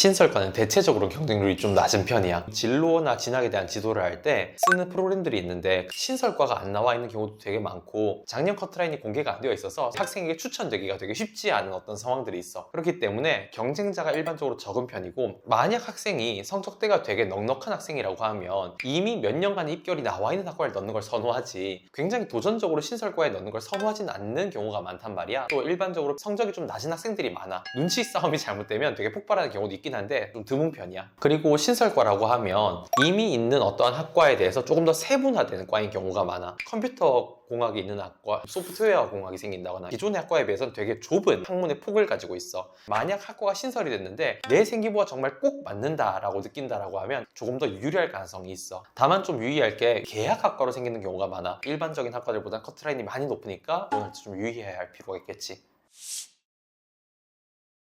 신설과는 대체적으로 경쟁률이 좀 낮은 편이야. 진로나 진학에 대한 지도를 할 때 쓰는 프로그램들이 있는데 신설과가 안 나와 있는 경우도 되게 많고 작년 커트라인이 공개가 안 되어 있어서 학생에게 추천되기가 되게 쉽지 않은 어떤 상황들이 있어. 그렇기 때문에 경쟁자가 일반적으로 적은 편이고 만약 학생이 성적대가 되게 넉넉한 학생이라고 하면 이미 몇 년간의 입결이 나와 있는 학과를 넣는 걸 선호하지 굉장히 도전적으로 신설과에 넣는 걸 선호하진 않는 경우가 많단 말이야. 또 일반적으로 성적이 좀 낮은 학생들이 많아. 눈치 싸움이 잘못되면 되게 폭발하는 경우도 있긴 한데 좀 드문 편이야. 그리고 신설과라고 하면 이미 있는 어떠한 학과에 대해서 조금 더 세분화되는 과인 경우가 많아. 컴퓨터 공학이 있는 학과, 소프트웨어 공학이 생긴다거나 기존의 학과에 비해서는 되게 좁은 학문의 폭을 가지고 있어. 만약 학과가 신설이 됐는데 내 생기부와 정말 꼭 맞는다라고 느낀다라고 하면 조금 더 유리할 가능성이 있어. 다만 좀 유의할 게 계약 학과로 생기는 경우가 많아. 일반적인 학과들보다 커트라인이 많이 높으니까 이걸 좀 유의해야 할 필요가 있겠지.